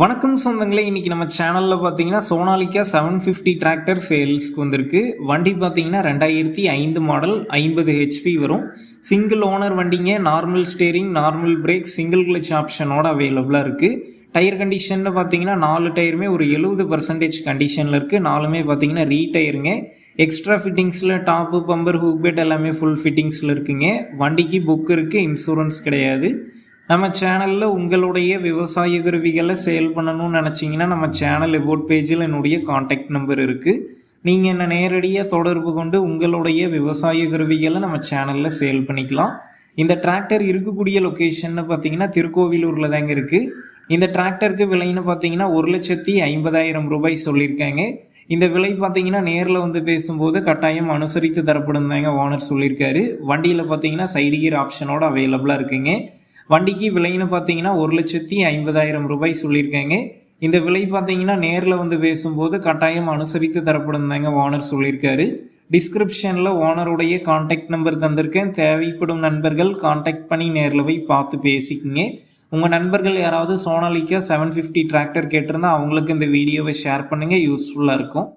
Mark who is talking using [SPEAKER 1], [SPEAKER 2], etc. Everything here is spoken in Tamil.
[SPEAKER 1] வணக்கம் சொந்தங்களே இன்னைக்கு நம்ம சேனலில் பார்த்தீங்கன்னா சோனாலிக்கா செவன் ஃபிஃப்டி டிராக்டர் சேல்ஸ்க்கு வந்திருக்கு. வண்டி பார்த்தீங்கன்னா ரெண்டாயிரத்தி ஐந்து மாடல் ஐம்பது ஹெச்பி வரும். சிங்கிள் ஓனர் வண்டிங்க normal steering normal brake single clutch ஆப்ஷனோட அவைலபிளாக இருக்குது டயர் கண்டிஷனில் பார்த்தீங்கன்னா நாலு டயருமே ஒரு எழுபது பர்சன்டேஜ் கண்டிஷனில் இருக்குது நாலுமே பார்த்தீங்கன்னா ரீடயருங்க எக்ஸ்ட்ரா ஃபிட்டிங்ஸில் டாப்பு பம்பர் ஹூக் பெட் எல்லாமே ஃபுல் ஃபிட்டிங்ஸில் இருக்குங்க. வண்டிக்கு புக் இருக்குது இன்சூரன்ஸ் கிடையாது. நம்ம சேனலில் உங்களுடைய விவசாய கருவிகளை சேல் பண்ணணும்னு நினச்சிங்கன்னா நம்ம சேனல் எபோட் பேஜில் என்னுடைய காண்டாக்ட் நம்பர் இருக்குது நீங்கள் என்னை நேரடியாக தொடர்பு கொண்டு உங்களுடைய விவசாய கருவிகளை நம்ம சேனலில் சேல் பண்ணிக்கலாம். இந்த டிராக்டர் இருக்கக்கூடிய லொக்கேஷன்னு பார்த்தீங்கன்னா திருக்கோவிலூரில் தாங்க இருக்குது இந்த டிராக்டருக்கு விலைன்னு பார்த்தீங்கன்னா ஒரு லட்சத்தி ஐம்பதாயிரம் ரூபாய் சொல்லியிருக்காங்க. இந்த விலை பார்த்தீங்கன்னா நேரில் வந்து பேசும்போது கட்டாயம் அனுசரித்து தரப்படும் தாங்க ஓனர் சொல்லியிருக்காரு. வண்டியில் பார்த்தீங்கன்னா சைடு கீர் ஆப்ஷனோட அவைலபிளாக இருக்குங்க. வண்டிக்கு விலைன்னு பார்த்தீங்கன்னா ஒரு லட்சத்தி ஐம்பதாயிரம் ரூபாய் சொல்லியிருக்காங்க. இந்த விலை பார்த்தீங்கன்னா நேரில் வந்து பேசும்போது கட்டாயம் அனுசரித்து தரப்படும் தாங்க ஓனர் சொல்லியிருக்காரு. டிஸ்கிரிப்ஷனில் ஓனருடைய காண்டாக்ட் நம்பர் தந்திருக்கேன். தேவைப்படும் நண்பர்கள் காண்டாக்ட் பண்ணி நேரில் போய் பார்த்து பேசிக்கிங்க. உங்கள் நண்பர்கள் யாராவது சோனாலிக்கா செவன் ஃபிஃப்டி டிராக்டர் கேட்டிருந்தா அவங்களுக்கு இந்த வீடியோவை ஷேர் பண்ணுங்கள் யூஸ்ஃபுல்லாக இருக்கும்.